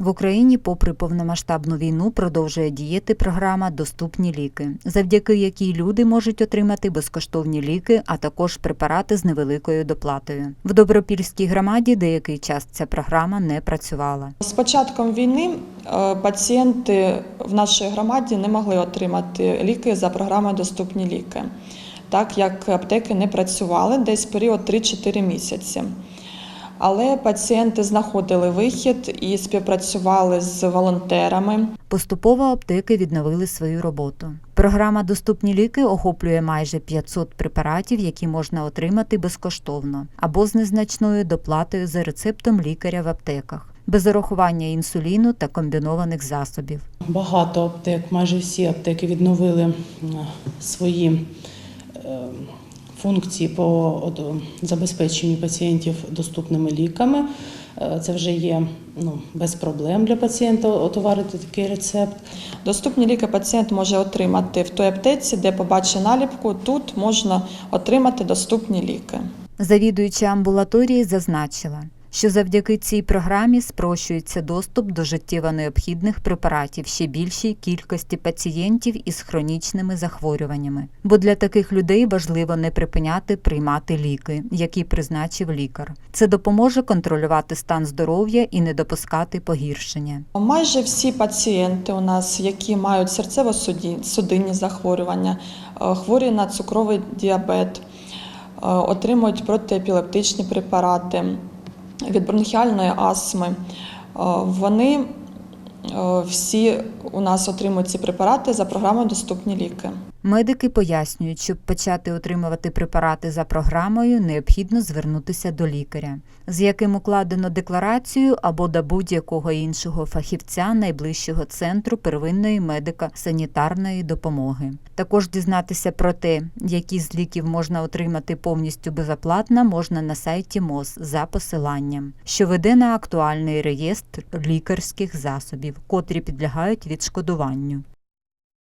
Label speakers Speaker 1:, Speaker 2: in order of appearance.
Speaker 1: В Україні, попри повномасштабну війну, продовжує діяти програма Доступні ліки, завдяки якій люди можуть отримати безкоштовні ліки, а також препарати з невеликою доплатою. В Добропільській громаді деякий час ця програма не працювала.
Speaker 2: З початком війни е, пацієнти в нашій громаді не могли отримати ліки за програмою Доступні ліки, так як аптеки не працювали десь період 3-4 місяці. Але пацієнти знаходили вихід і співпрацювали з волонтерами.
Speaker 1: Поступово аптеки відновили свою роботу. Програма Доступні ліки охоплює майже 500 препаратів, які можна отримати безкоштовно або з незначною доплатою за рецептом лікаря в аптеках, без урахування інсуліну та комбінованих засобів.
Speaker 3: Багато аптек, майже всі аптеки відновили свої е, функції по забезпеченню пацієнтів доступними ліками. Е, Це вже є ну, без проблем для пацієнта отоварити такий рецепт.
Speaker 2: Доступні ліки пацієнт може отримати в той аптеці, де побачить наліпку. Тут можна отримати доступні ліки.
Speaker 1: Завідуюча амбулаторії зазначила, що завдяки цій програмі спрощується доступ до життєво необхідних препаратів ще більшій кількості пацієнтів із хронічними захворюваннями. Бо для таких людей важливо не припиняти приймати ліки, які призначив лікар. Це допоможе контролювати стан здоров'я і не допускати погіршення.
Speaker 2: Майже всі пацієнти у нас, які мають серцево-судинні захворювання, е, хворі на цукровий діабет, е, отримують протиепілептичні препарати від бронхіальної астми. Е, Вони е, всі у нас отримують ці препарати за програмою Доступні ліки.
Speaker 1: Медики пояснюють, щоб почати отримувати препарати за програмою, необхідно звернутися до лікаря, з яким укладено декларацію або до будь-якого іншого фахівця найближчого центру первинної медико-санітарної допомоги. Також дізнатися про те, які з ліків можна отримати повністю безоплатно, можна на сайті МОЗ за посиланням, що веде на актуальний реєстр лікарських засобів, котрі підлягають відшкодуванню.